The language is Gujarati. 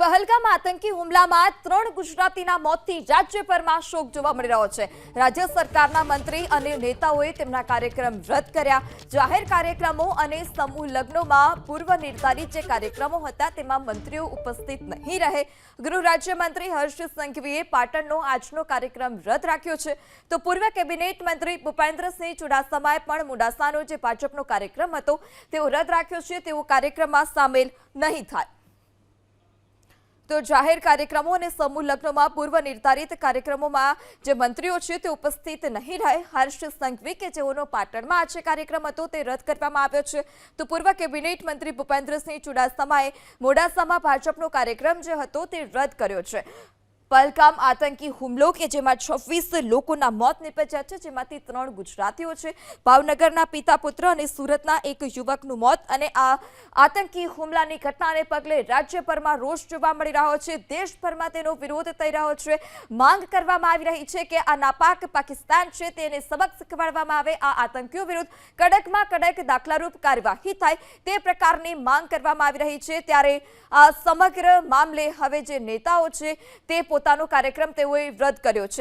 પહલગામ આતંકી હુમલામાં ત્રણ ગુજરાતીના મોતથી રાજ્યભરમાં શોક જોવા મળી રહ્યો છે. રાજ્ય સરકારના મંત્રી અને નેતાઓએ તેમના કાર્યક્રમ રદ કર્યા. જાહેર કાર્યક્રમો અને સમૂહ લગ્નોમાં પૂર્વ નિર્ધારિત જે કાર્યક્રમો હતા તેમાં મંત્રીઓ ઉપસ્થિત નહીં રહે. ગૃહ રાજ્યમંત્રી હર્ષ સંઘવીએ પાટણનો આજનો કાર્યક્રમ રદ રાખ્યો છે. તો પૂર્વ કેબિનેટ મંત્રી ભૂપેન્દ્રસિંહ ચુડાસમાએ પણ મોડાસાનો જે ભાજપનો કાર્યક્રમ હતો, તેઓ રદ રાખ્યો છે. તેઓ કાર્યક્રમમાં સામેલ નહીં થાય. તો જાહેર કાર્યક્રમો અને સમૂહ લગ્નોમાં પૂર્વ નિર્ધારિત કાર્યક્રમોમાં જે મંત્રીઓ છે તે ઉપસ્થિત નહીં રહે. હર્ષ સંઘવી કે જેઓનો પાટણમાં આજે કાર્યક્રમ હતો તે રદ કરવામાં આવ્યો છે. તો પૂર્વ કેબિનેટ મંત્રી ભૂપેન્દ્રસિંહ ચુડાસમાએ મોડાસામાં ભાજપનો કાર્યક્રમ જે હતો તે રદ કર્યો છે. પહલગામ આતંકી હુમલો કે જેમાં છવ્વીસ લોકોના મોત નીપજ્યા છે, જેમાંથી ત્રણ ગુજરાતીઓ છે. ભાવનગરના પિતા પુત્ર અને સુરતના એક યુવકનું મોત અને આ આતંકી હુમલાની ઘટનાને પગલે રાજ્યભરમાં રોષ જોવા મળી રહ્યો છે. દેશભરમાં તેનો વિરોધ થઈ રહ્યો છે. માંગ કરવામાં આવી રહી છે કે આ નાપાક પાકિસ્તાન છે તેને સબક શીખવાડવામાં આવે. આ આતંકીઓ વિરુદ્ધ કડકમાં કડક દાખલારૂપ કાર્યવાહી થાય તે પ્રકારની માંગ કરવામાં આવી રહી છે. ત્યારે આ સમગ્ર મામલે હવે જે નેતાઓ છે તે પોતાનો કાર્યક્રમ તેઓએ રદ કર્યો છે.